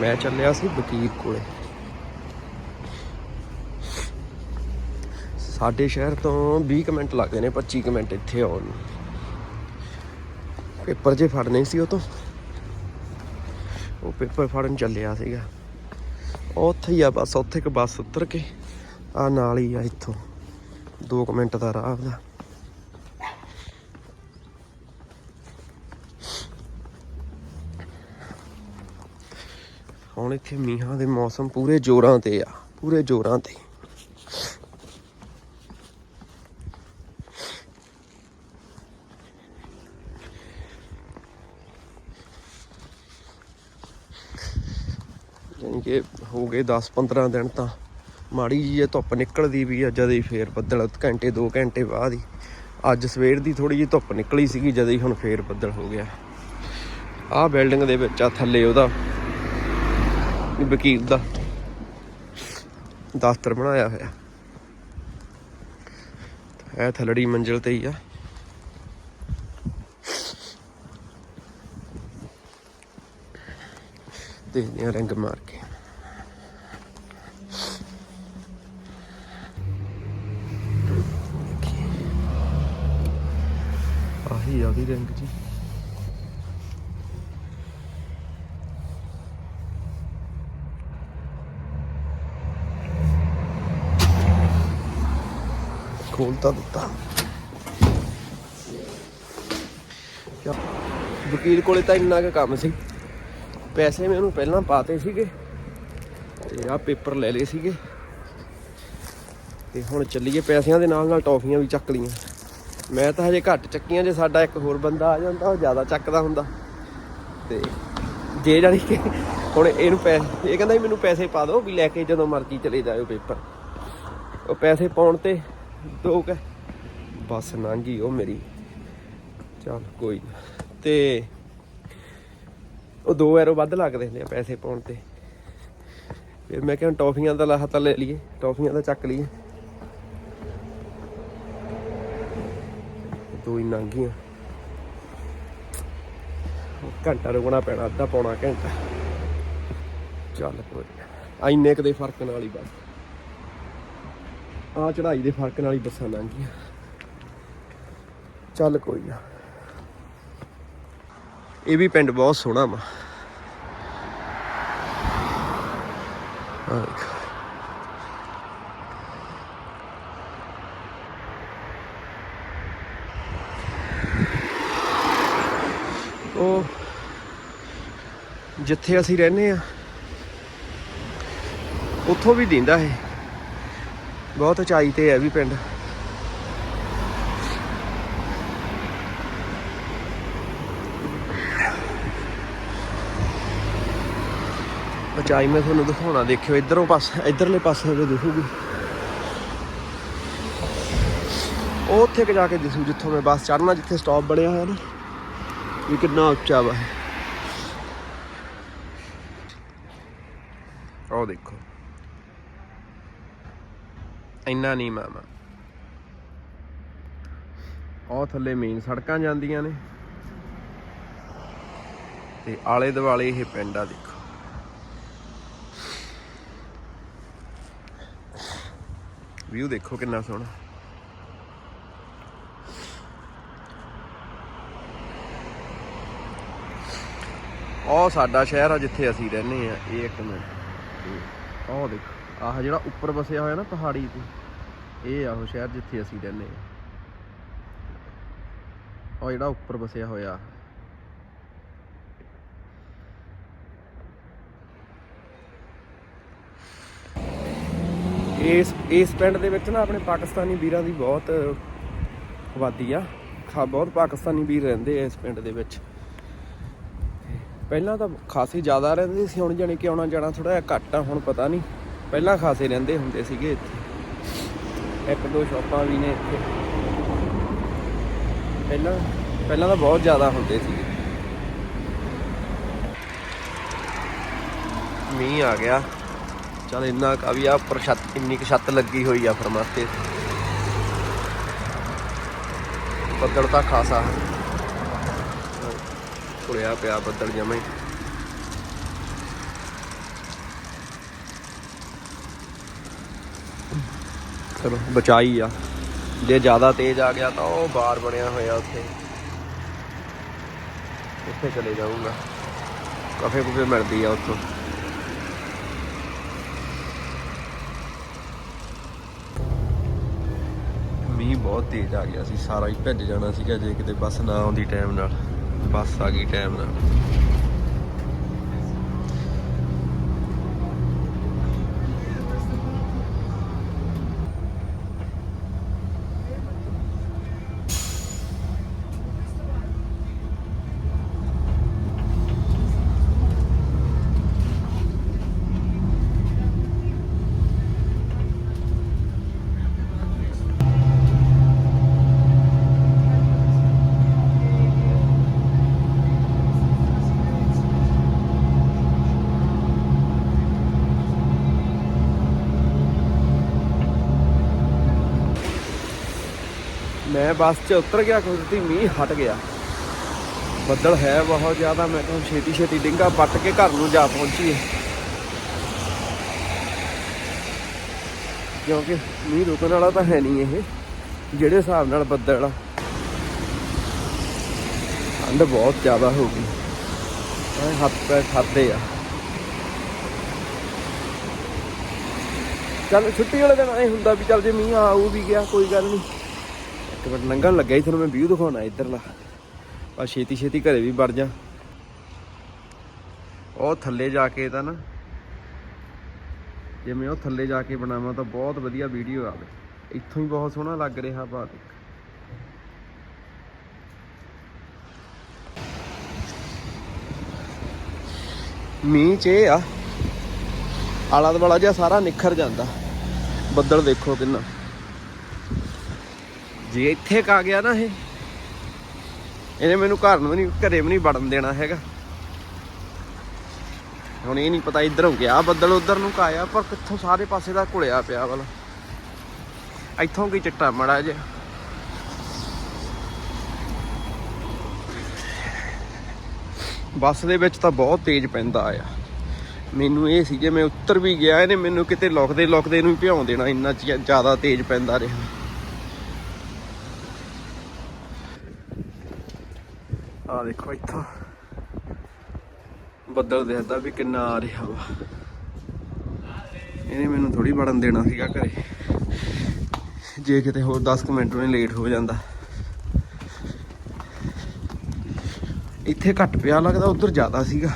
ਮੈਂ ਚੱਲਿਆ ਸੀ ਵਕੀਲ ਕੋਲੇ। ਸਾਡੇ ਸ਼ਹਿਰ ਤੋਂ 20 ਕੁ ਮਿੰਟ ਲੱਗਦੇ ਨੇ 25 ਕੁ ਮਿੰਟ ਇੱਥੇ ਆਉਣ ਨੂੰ। ਪੇਪਰ ਜੇ ਫੜਨੇ ਸੀ ਉਹ ਤੋਂ। ਉਹ ਪੇਪਰ ਫੜਨ ਚੱਲਿਆ ਸੀਗਾ। ਉੱਥੇ ਹੀ ਆ ਬਸ, ਉੱਥੇ ਇੱਕ ਬੱਸ ਉਤਰ ਕੇ। ਆ ਨਾਲ ਹੀ ਆ ਇੱਥੋਂ। 2 ਮਿੰਟ ਦਾ ਰਾਹ ਦਾ ਹੁਣ ਇੱਥੇ ਮੀਂਹਾਂ ਦੇ ਮੌਸਮ ਪੂਰੇ ਜ਼ੋਰਾਂ ਤੇ ਆ, ਪੂਰੇ ਜ਼ੋਰਾਂ ਤੇ। ਯਾਨੀ ਕਿ ਹੋ ਗਏ 10-15 ਦਿਨ ਤਾਂ ਮਾੜੀ ਜੀ ਧੁੱਪ ਨਿਕਲਦੀ ਵੀ ਆ, ਜਦ ਹੀ ਫੇਰ ਬੱਦਲ ਘੰਟੇ 2 ਘੰਟੇ ਬਾਅਦ ਹੀ। ਅੱਜ ਸਵੇਰ ਦੀ ਥੋੜੀ ਜਿਹੀ ਧੁੱਪ ਨਿਕਲੀ ਸੀਗੀ, ਜਦ ਹੀ ਹੁਣ ਫੇਰ ਬੱਦਲ ਹੋ ਗਿਆ। ਆਹ ਬਿਲਡਿੰਗ ਦੇ ਵਿੱਚ ਆ ਥੱਲੇ ਉਹਦਾ ਵਕੀਲ ਦਾ ਦਫ਼ਤਰ ਬਣਾਇਆ ਹੋਇਆ। ਇਹ ਥੱਲੜੀ ਮੰਜ਼ਿਲ ਤੇ ਹੀ ਆ। ਦੇਖਦੇ ਆ ਰੰਗ ਮਾਰ ਕੇ। ਆਹੀ ਆ ਵੀ ਰੰਗ ਜੀ। ਖੋਲਤਾ ਦਿੱਤਾ। ਵਕੀਲ ਕੋਲੇ ਤਾਂ ਇੰਨਾ ਕੁ ਕੰਮ ਸੀ। ਪੈਸੇ ਮੈਂ ਉਹਨੂੰ ਪਹਿਲਾਂ ਪਾਤੇ ਸੀਗੇ ਤੇ ਆਹ ਪੇਪਰ ਲੈ ਲਏ ਸੀਗੇ। ਤੇ ਹੁਣ ਚੱਲੀਏ ਪੈਸਿਆਂ ਦੇ ਨਾਲ ਨਾਲ ਟੌਫੀਆਂ ਵੀ ਚੱਕ ਲੀਆਂ ਮੈਂ ਤਾਂ ਹਜੇ ਘੱਟ ਚੱਕੀਆਂ, ਜੇ ਸਾਡਾ ਇੱਕ ਹੋਰ ਬੰਦਾ ਆ ਜਾਂਦਾ, ਉਹ ਜ਼ਿਆਦਾ ਚੱਕਦਾ ਹੁੰਦਾ। ਤੇ ਜੇ ਜਾਣੀ ਕਿ ਹੁਣ ਇਹਨੂੰ ਪੈਸੇ ਇਹ ਕਹਿੰਦਾ ਵੀ ਮੈਨੂੰ ਪੈਸੇ ਪਾ ਦਿਓ ਵੀ ਲੈ ਕੇ ਜਦੋਂ ਮਰਜ਼ੀ ਚਲੇ ਜਾਇਓ ਪੇਪਰ। ਉਹ ਪੈਸੇ ਪਾਉਣ ਤੇ ਦੋ ਕ ਬਸ ਲੰਘੀ ਉਹ ਮੇਰੀ। ਚੱਲ ਕੋਈ ਤੇ ਉਹ 2 ਐਰੋ ਵੱਧ ਲੱਗਦੇ ਹੁੰਦੇ ਪੈਸੇ ਪਾਉਣ ਤੇ। ਫਿਰ ਮੈਂ ਕਿਹਾ ਟੌਫੀਆਂ ਦਾ ਲਾਹਾ ਤਾਂ ਲੈ ਲਈਏ, ਟੌਫੀਆਂ ਦਾ ਚੱਕ ਲਈਏ। ਦੋ ਹੀ ਨੰਗੀਆਂ ਘੰਟਾ ਰੁਕਣਾ ਪੈਣਾ, ਅੱਧਾ ਪੌਣਾ ਘੰਟਾ। ਚੱਲ ਕੋਈ ਨਾ। ਕਦੇ ਫ਼ਰਕ ਨਾਲ ਹੀ ਬਸ। ਆ ਚੜਾਈ ਦੇ ਫ਼ਰਕ ਨਾਲ ਹੀ ਬੱਸਾਂ ਲੰਘੀਆਂ। ਚੱਲ ਕੋਈ ਨਾ। ਇਹ ਵੀ ਪਿੰਡ ਬਹੁਤ ਸੋਹਣਾ ਵਾ। ਉਹ ਜਿੱਥੇ ਅਸੀਂ ਰਹਿੰਦੇ ਆ ਉੱਥੋਂ ਵੀ ਦਿੰਦਾ ਇਹ। ਬਹੁਤ ਉਚਾਈ ਤੇ ਹੈ ਵੀ ਪਿੰਡ। ਉਚਾਈ ਮੈਂ ਤੁਹਾਨੂੰ ਦਿਖਾਉਣਾ, ਦੇਖਿਓ, ਇਧਰੋਂ ਪਾਸ, ਇਧਰਲੇ ਪਾਸੇ ਤੋਂ ਦਿਖੂਗੀ। ਉਹ ਉੱਥੇ ਕਿ ਜਾ ਕੇ ਦਿਸੂ, ਜਿੱਥੋਂ ਮੈਂ ਬੱਸ ਚੜਨਾ ਜਿੱਥੇ ਸਟਾਪ ਬਣਿਆ ਹੋਇਆ ਨਾ। ਵੀ ਕਿੰਨਾ ਉੱਚਾ ਵਾ। ਉਹ ਦੇਖੋ। ਇੰਨਾ ਨਹੀਂ ਮਾਮਾ ਉਹ ਥੱਲੇ ਮੇਨ ਸੜਕਾਂ ਜਾਂਦੀਆਂ ਨੇ। ਤੇ ਆਲੇ ਦੁਆਲੇ ਇਹ ਪਿੰਡ ਆ ਦੇਖੋ। ਵਿਊ ਦੇਖੋ ਕਿੰਨਾ ਸੋਹਣਾ। ਉਹ ਸਾਡਾ ਸ਼ਹਿਰ ਆ ਜਿੱਥੇ ਅਸੀਂ ਰਹਿੰਦੇ ਆ, ਇਹ ਇੱਕ ਮਿੰਟ। ਉਹ ਦੇਖੋ, ਆਹ ਜਿਹੜਾ ਉੱਪਰ ਵਸਿਆ ਹੋਇਆ ਨਾ ਪਹਾੜੀ ਤੇ। ਇਹ ਆ ਉਹ ਸ਼ਹਿਰ ਜਿੱਥੇ ਅਸੀਂ ਰਹਿੰਦੇ ਆ ਉਹ ਜਿਹੜਾ ਉੱਪਰ ਵਸਿਆ ਹੋਇਆ। ਇਸ ਇਸ ਪਿੰਡ ਦੇ ਵਿੱਚ ਨਾ ਆਪਣੇ ਪਾਕਿਸਤਾਨੀ ਵੀਰਾਂ ਦੀ ਬਹੁਤ ਆਬਾਦੀ ਆ। ਖਾ, ਬਹੁਤ ਪਾਕਿਸਤਾਨੀ ਵੀਰ ਰਹਿੰਦੇ ਆ ਇਸ ਪਿੰਡ ਦੇ ਵਿੱਚ। ਪਹਿਲਾਂ ਤਾਂ ਖਾਸੀ ਜ਼ਿਆਦਾ ਰਹਿੰਦੇ ਸੀ, ਹੁਣ ਜਾਣੀ ਕਿ ਆਉਣਾ ਜਾਣਾ ਥੋੜਾ ਜਿਹਾ ਘੱਟ ਆ, ਹੁਣ ਪਤਾ ਨਹੀਂ। ਪਹਿਲਾਂ ਖਾਸੇ ਰਹਿੰਦੇ ਹੁੰਦੇ ਸੀਗੇ ਇੱਥੇ। ਇੱਕ ਦੋ ਸ਼ਾਪਾਂ ਵੀ ਨੇ ਇੱਥੇ। ਪਹਿਲਾਂ ਪਹਿਲਾਂ ਤਾਂ ਬਹੁਤ ਜ਼ਿਆਦਾ ਹੁੰਦੇ ਸੀ। ਮੀਂਹ ਆ ਗਿਆ। ਚਲ ਇੰਨਾ ਕਾ ਵੀ ਆ ਪਰ ਛੱਤ ਇੰਨੀ ਕੁ ਛੱਤ ਲੱਗੀ ਹੋਈ ਆ ਫਰਮਾਤੇ ਬੱਦਲ ਤਾਂ ਖਾਸਾ। ਹੈ। ਪਿਆ ਬੱਦਲ ਜਮੇ। ਚਲੋ, ਬਚਾਈ ਆ। ਜੇ ਜ਼ਿਆਦਾ ਤੇਜ਼ ਆ ਗਿਆ ਤਾਂ ਉਹ ਬਾਰ ਬਣਿਆ ਹੋਇਆ ਉੱਥੇ। ਉੱਥੇ ਚਲੇ ਜਾਊਂਗਾ। ਕਾਫੇ ਕੁਫੇ ਮਿਲਦੀ ਆ ਉੱਥੋਂ। ਮੀਂਹ ਬਹੁਤ ਤੇਜ਼ ਆ ਗਿਆ ਸੀ। ਸਾਰਾ ਹੀ ਭਿੱਜ ਜਾਣਾ ਸੀਗਾ ਜੇ ਕਿਤੇ ਬੱਸ ਨਾ ਆਉਂਦੀ ਟਾਈਮ ਨਾਲ। ਬੱਸ ਆ ਗਈ ਟਾਈਮ ਨਾਲ। ਮੈਂ ਬੱਸ 'ਚ ਉਤਰ ਗਿਆ ਕੁਦਰਤੀ ਮੀਂਹ ਹਟ ਗਿਆ। ਬੱਦਲ ਹੈ ਬਹੁਤ ਜ਼ਿਆਦਾ, ਮੈਂ ਕਿਹਾ ਛੇਤੀ ਛੇਤੀ ਡਿੰਗਾ ਪੱਟ ਕੇ ਘਰ ਨੂੰ ਜਾ ਪਹੁੰਚੀਏ। ਕਿਉਂਕਿ ਮੀਂਹ ਰੁਕਣ ਵਾਲਾ ਤਾਂ ਹੈ ਨਹੀਂ ਇਹ, ਜਿਹੜੇ ਹਿਸਾਬ ਨਾਲ ਬੱਦਲ ਆ। ਠੰਡ ਬਹੁਤ ਜ਼ਿਆਦਾ ਹੋ ਗਈ। ਐ ਹੱਥ ਪੈ ਖਾਦੇ ਆ। ਚੱਲ ਛੁੱਟੀ ਵਾਲੇ ਦਿਨ ਐ ਹੁੰਦਾ ਵੀ ਚੱਲ ਜੇ ਮੀਂਹ ਆਊ ਵੀ ਗਿਆ, ਕੋਈ ਗੱਲ ਨਹੀਂ। ਇੱਕ ਮਿੰਟ ਲੰਘਣ ਲੱਗਿਆ ਸੀ ਤੁਹਾਨੂੰ ਮੈਂ ਵਿਊ ਦਿਖਾਉਣਾ ਇੱਧਰਲਾ। ਆ ਛੇਤੀ ਛੇਤੀ ਘਰੇ ਵੀ ਵੜ ਜਾ। ਉਹ ਥੱਲੇ ਜਾ ਕੇ ਤਾਂ ਨਾ ਜੇ ਮੈਂ ਉਹ ਥੱਲੇ ਜਾ ਕੇ ਬਣਾਵਾਂ ਤਾਂ ਬਹੁਤ ਵਧੀਆ ਵੀਡੀਓ ਆਵੇ ਇੱਥੋਂ ਹੀ ਬਹੁਤ ਸੋਹਣਾ ਲੱਗ ਰਿਹਾ ਬਾਤ ਮੀਂਹ ਚ ਇਹ ਆ। ਆਲਾ ਦੁਆਲਾ ਜਿਹਾ ਸਾਰਾ ਨਿਖਰ ਜਾਂਦਾ। ਬੱਦਲ ਦੇਖੋ ਕਿੰਨਾ। ਜੇ ਇੱਥੇ ਆ ਗਿਆ ਨਾ ਇਹ, ਇਹਨੇ ਮੈਨੂੰ ਘਰ ਨੂੰ ਵੀ ਨਹੀਂ, ਘਰੇ ਵੀ ਨਹੀਂ ਵੜਨ ਦੇਣਾ ਹੈਗਾ। ਹੁਣ ਇਹ ਨਹੀਂ ਪਤਾ ਇੱਧਰੋਂ ਗਿਆ, ਬੱਦਲ ਉਧਰ ਨੂੰ ਕਾਇਆ ਪਰ ਕਿੱਥੋਂ ਸਾਰੇ ਪਾਸੇ ਦਾ ਘੁਲਿਆ ਪਿਆ ਵਾਲਾ। ਇੱਥੋਂ ਕੀ ਚਿੱਟਾ ਮੜਾ ਜਿਹਾ। ਬੱਸ ਦੇ ਵਿੱਚ ਤਾਂ ਬਹੁਤ ਤੇਜ਼ ਪੈਂਦਾ ਆ ਮੈਨੂੰ ਇਹ ਸੀ ਜੇ ਮੈਂ ਉੱਤਰ ਵੀ ਗਿਆ, ਇਹਨੇ ਮੈਨੂੰ ਕਿਤੇ ਲੁਕਦੇ ਲੁਕਦੇ ਨੂੰ ਹੀ ਭਿਉਂ ਦੇਣਾ, ਇੰਨਾ ਜ਼ਿਆਦਾ ਤੇਜ਼ ਪੈਂਦਾ ਰਿਹਾ। ਆ ਦੇਖੋ ਇੱਥੋਂ। ਬੱਦਲ ਦਿਖਦਾ ਵੀ ਕਿੰਨਾ ਆ ਰਿਹਾ ਵਾ। ਇਹਨੇ ਮੈਨੂੰ ਥੋੜੀ ਵੜਨ ਦੇਣਾ ਸੀਗਾ ਘਰੇ। ਜੇ ਕਿਤੇ ਹੋਰ 10 ਕੁ ਮਿੰਟ ਉਹਨੇ ਲੇਟ ਹੋ ਜਾਂਦਾ। ਇੱਥੇ ਘੱਟ ਪਿਆ ਲੱਗਦਾ, ਉਧਰ ਜ਼ਿਆਦਾ ਸੀਗਾ।